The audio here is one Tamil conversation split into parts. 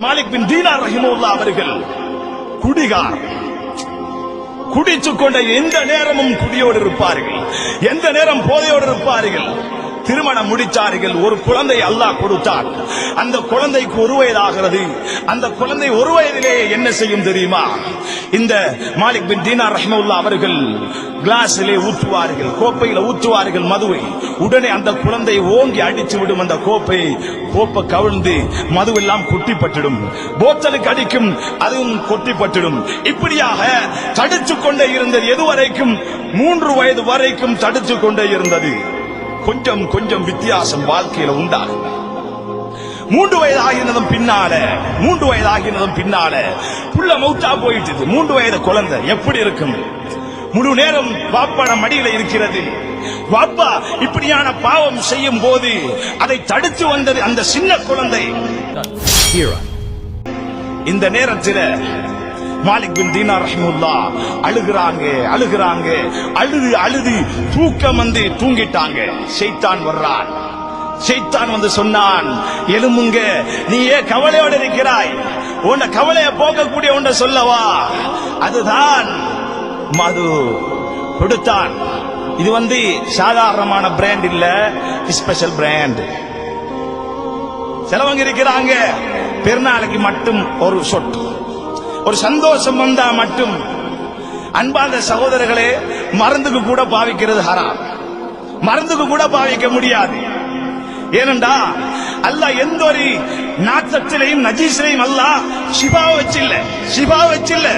மாலிக் பின் தீனார் ரஹிமுல்லா அவர்கள் குடிகார். குடிச்சு கொண்ட எந்த நேரமும் குடியோடு இருப்பார்கள். எந்த நேரம் போதையோடு இருப்பார்கள். திருமணம் முடித்தார்கள் ஒரு குழந்தை அல்லாஹ் கொடுத்தார். அந்த குழந்தைக்கு ஒரு வயதாகிறது. அந்த குழந்தை ஒரு வயதிலே என்ன செய்யும் தெரியுமா? இந்த மாலிக் பின் தீனார் ரஹ்மவுல்லா அவர்கள் கிளாஸிலே ஊற்றுவார்கள் கோப்பையில ஊற்றுவார்கள் மதுவை. உடனே அந்த குழந்தை ஓங்கி அடித்து விடும் அந்த கோப்பை கோப்பை கவிழ்ந்து மதுவெல்லாம் கொட்டிப்பட்டிடும். போத்தலுக்கு அடிக்கும் அதுவும் கொட்டிப்பட்டிடும். இப்படியாக தடுத்து கொண்டே இருந்தது. எதுவரைக்கும்? மூன்று வயது வரைக்கும் தடுத்து கொண்டே இருந்தது. கொஞ்சம் கொஞ்சம் வித்தியாசம் வாழ்க்கையில உண்டாகும். மூன்று வயது ஆகினதும் பின்னால மூன்று வயது ஆகினதும் பின்னால புள்ள மௌத்தா போயிட்டது. மூன்று வயது குழந்தை எப்படி இருக்கும்? முழு நேரம் பாப்பாட மடியில இருக்கிறது. பாப்பா இப்படியான பாவம் செய்யும் போது அதை தடுத்து வந்தது அந்த சின்ன குழந்தை. இந்த நேரத்தில் மாலிக் பின் தீனா ரஹ்முல்லா. அழுகுறாங்க அழுகுறாங்க. அழுது அழுது தூக்கம் வந்து தூங்கிட்டாங்க. செய்தான் வர்றான். செய்தான் வந்து சொன்னான் எலும்புங்க நீ ஏன் கவலையோடு இருக்கிறாய்? உன்னை கவலையை போக்கக்கூடிய ஒன்றை சொல்லவா? அதுதான் மது. கொடுத்தான். இது வந்து சாதாரணமான பிராண்ட் இல்ல ஸ்பெஷல் பிராண்ட் சிலவங்க இருக்கிறாங்க பெருநாளைக்கு மட்டும் ஒரு சொட்டு. ஒரு சந்தோஷம் வந்தா மட்டும் அன்பாத சகோதரர்களே மருந்துக்கு கூட பாவிக்கிறது ஹராம். மருந்துக்கு கூட பாவிக்க முடியாது. ஏனண்டா அல்ல எந்த ஒரு நாட்டத்திலையும் நஜீசிலையும் அல்லாஹ் சிபா வச்சில்ல சிபா வச்சில்ல.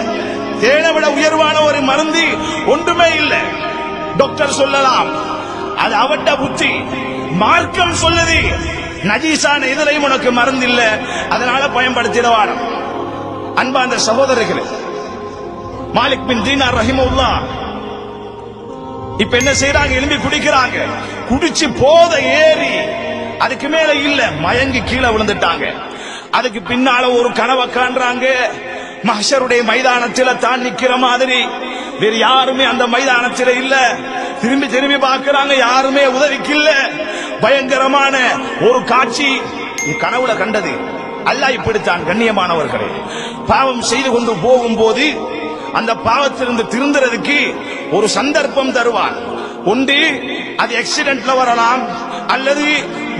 தேனை விட உயர்வான ஒரு மருந்து ஒன்றுமே இல்லை. டாக்டர் சொல்லலாம். அது அவட்ட புத்தி. மார்க்கம் சொல்லுது. நஜீசான இதுலையும் உனக்கு மருந்து இல்லை. அதனால பயன்படுத்திடவானம் அன்பார்ந்த சகோதரர்களே மாலிக் பின் தீனார் ரஹிமுல்லா இப்ப என்ன செய்யறாங்க எழும்பி குடிக்கிறாங்க. குடிச்சு போத ஏறி அதுக்கு மேல இல்ல மயங்கி கீழே விழுந்துட்டாங்க. அதுக்கு பின்னால ஒரு கனவை காண்றாங்க. மஹஷருடைய மைதானத்தில தான் நிக்கிற மாதிரி. வேறு யாருமே அந்த மைதானத்தில இல்ல. திரும்பி திரும்பி பார்க்கிறாங்க யாருமே உதவிக்கு இல்ல. பயங்கரமான ஒரு காட்சி. கனவுல கண்டது. அல்லாஹ் இப்படித்தான் கண்ணியமானவர்களே. பாவம் செய்து கொண்டு போகும்போது அந்த பாவத்திலிருந்து திருந்துறதுக்கு ஒரு சந்தர்ப்பம் தருவான் ஒன்று அது ஆக்சிடென்ட்ல வரலாம் அல்லது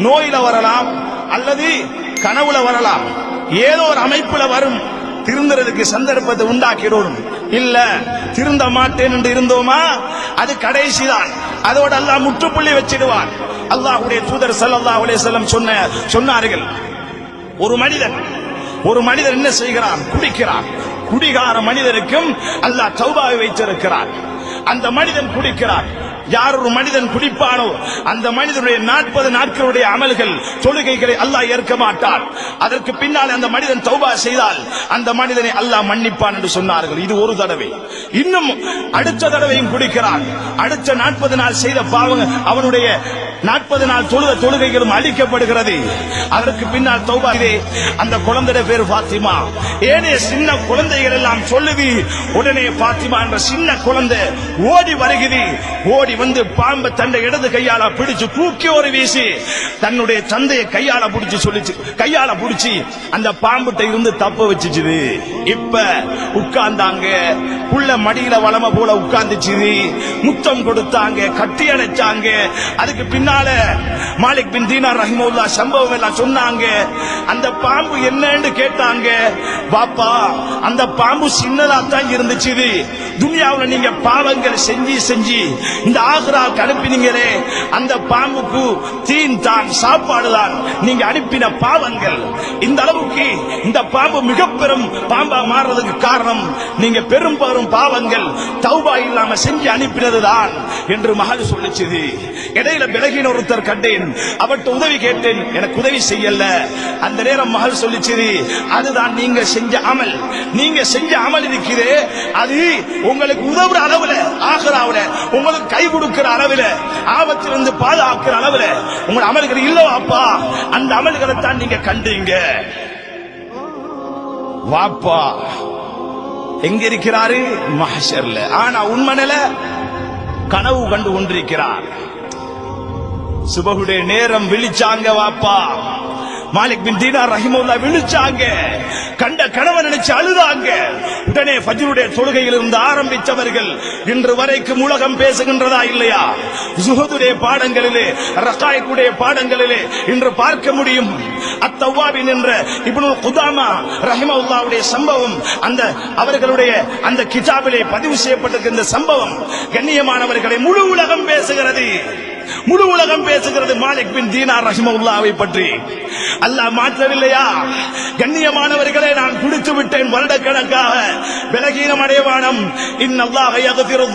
நோயில வரலாம் அல்லது கனவுல வரலாம். ஏதோ ஒரு அமைப்புல வரும் திருந்துறதுக்கு சந்தர்ப்பத்தை உண்டாக்கிடும் இல்ல திருந்த மாட்டேன் என்று இருந்தோமா? அது கடைசிதான் அதோட அல்லாஹ் முற்றுப்புள்ளி வச்சிடுவான் அல்லாஹுடைய தூதர் ஸல்லல்லாஹு அலைஹி செல்லம் சொன்ன சொன்னார்கள் ஒரு மனிதன் ஒரு மனிதன் என்ன செய்கிறான்? குடிக்கிறான். குடிகார மனிதனுக்கும் அல்லாஹ் சௌபாவை வைத்திருக்கிறான். அந்த மனிதன் குடிக்கிறார் யார் ஒரு மனிதன் குடிப்பானோ அந்த மனிதனுடைய நாற்பது நாட்களுடைய அமல்கள் தொழுகைகளை அல்லாஹ் ஏற்க மாட்டான். அதற்கு பின்னால் அந்த மனிதன் தௌபா செய்தால் அந்த மனிதனை அல்லாஹ் மன்னிப்பான் என்று சொன்னார்கள். இது ஒரு தடவை. இன்னும் அடுத்த தடவையும் குடிக்கிறான். அடுத்த நாற்பது நாள் செய்த பாவங்க அவனுடைய நாற்பது நாள் தொழுத தொழுகைகளும் அழிக்கப்படுகிறது. அதற்கு பின்னால் தௌபா இதே அந்த குழந்தைய பேர் பாத்திமா ஏனே சின்ன குழந்தைகள் எல்லாம் சொல்லுது உடனே பாத்திமா என்ற சின்ன குழந்தை ஓடி வருகிறது. ஓடி வந்து பாம்பு தன்னை இடது கையால பிடிச்சு தூக்கி ஒரு வீசி தன்னுடைய தந்தையை கையால பிடிச்சு சொல்லிச்சு கையால பிடிச்சி அந்த பாம்புட்ட இருந்து தப்ப வச்சுச்சுது. இப்ப உட்கார்ந்தாங்க. புள்ள மடியில வளம போல உட்கார்ந்துச்சு முத்தம் கொடுத்தாங்க கட்டி அணைச்சாங்க. அதுக்கு பின்னால மாலிக் பின் தீனார் ரஹிமுல்லா சம்பவம் எல்லாம் சொன்னாங்க. அந்த பாம்பு என்னன்னு கேட்டாங்க. பாப்பா அந்த பாம்பு சின்னதா தான் இருந்துச்சு துனியாவில் நீங்க பாவங்கள் செஞ்சு செஞ்சு இந்த ஆக்ராவுக்கு அனுப்பினீங்களே அந்த பாம்புக்கு தீன் தான் சாப்பாடு தான் நீங்க அனுப்பின பாவங்கள். இந்த அளவுக்கு இந்த பாம்பு மிக பெரும் பாம்பா மாறுறதுக்கு காரணம் நீங்க பெரும் பெரும் பாவங்கள் தௌபா இல்லாம செஞ்சு அனுப்பினதுதான் என்று மகள் சொல்லிச்சது. இடையில விலகின ஒருத்தர் கண்டேன் அவர்கிட்ட உதவி கேட்டேன் எனக்கு உதவி செய்யல. அந்த நேரம் மகள் சொல்லிச்சது அதுதான் நீங்க செஞ்ச அமல். நீங்க செஞ்ச அமல் இருக்கிறே அது உங்களுக்கு உதவுற அளவுல ஆகிறாவுல உங்களுக்கு கை கொடுக்கிற அளவுல ஆபத்திலிருந்து பாதுகாக்கிற அளவுல உங்க அமல்கள் இல்ல அப்பா? அந்த அமல்களை தான் நீங்க கண்டீங்க. வாப்பா எங்க இருக்கிறாரு? மஹஷர்ல. ஆனா உண்மனில கனவு கண்டு கொண்டிருக்கிறார். சுபகுடைய நேரம் விழிச்சாங்க வாப்பா மாலிக் பின் தீனார் ரஹிமுல்லா விழிச்சாங்க. கண்ட கனவை நினைச்சு அழுதாங்க. உடனே ஃபஜ்ருடைய தொழுகையில் இருந்து ஆரம்பித்தவர்கள் இன்று வரைக்கும் உலகம் பேசுகின்றதா இல்லையா? ஜுஹதுடைய பாடங்களிலே ரகாயத்துடைய பாடங்களிலே இன்று பார்க்க முடியும். அத்தவாபின் என்ற இப்னுல் குதாமா ரஹிமவுல்லாவுடைய சம்பவம் அந்த அவர்களுடைய அந்த கிதாபிலே பதிவு செய்யப்பட்டிருக்கின்ற சம்பவம் கண்ணியமானவர்களை முழு உலகம் பேசுகிறது. முழு உலகம் பேசுகிறது மாலிக் பின் தீனார் ரஹிமவுல்லாவை பற்றி. அல்லாஹ் மாற்றவில்லையா? கண்ணியமானவர்களை நான் குடித்து விட்டேன் வருடக்கணக்காக. விலகீனம் அடையவானம். இன்னல்லாஹ் யக்ஃபிரு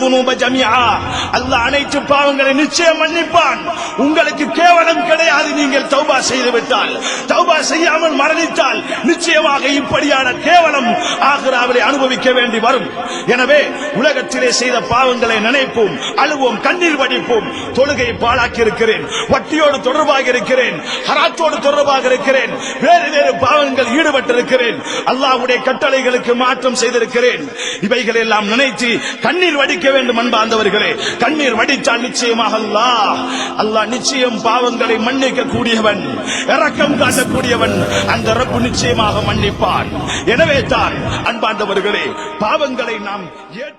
அல்லாஹ் அனைத்து பாவங்களை நிச்சயம் மன்னிப்பான். உங்களுக்கு கேவலம் கிடையாது. நீங்கள் தௌபா செய்து விட்டால் தௌபா செய்யாமல் மரணித்தால் நிச்சயமாக இப்படியான கேவலம் ஆகிராவிலே அனுபவிக்க வேண்டி வரும். எனவே உலகத்திலே செய்த பாவங்களை நினைப்போம் அழுவோம் கண்ணீர் வடிப்போம். தொழுகை பாழாக்கி இருக்கிறேன் வட்டியோடு தொடர்பாக இருக்கிறேன் ஹராத்தோடு தொடர்பாக இருக்கிறேன். வேறு வேறு பாவங்கள் ஈடுபட்டிருக்கிறேன். அல்லாஹ்வுடைய கட்டளைகளுக்கு மாற்றம் செய்திருக்கிறேன். இவைகள் எல்லாம் நினைத்து கண்ணீர் வடிக்க வேண்டும் அன்பாந்தவர்களே கண்ணீர் வடித்தால் நிச்சயமாக அல்லாஹ் அல்லாஹ் நிச்சயம் பாவங்களை மன்னிக்க கூடியவன் இரக்கம் காட்டக்கூடியவன். அந்த ரப்பு நிச்சயமாக மன்னிப்பான். எனவே தான் அன்பார்ந்தவர்களே பாவங்களை நாம் ஏற்று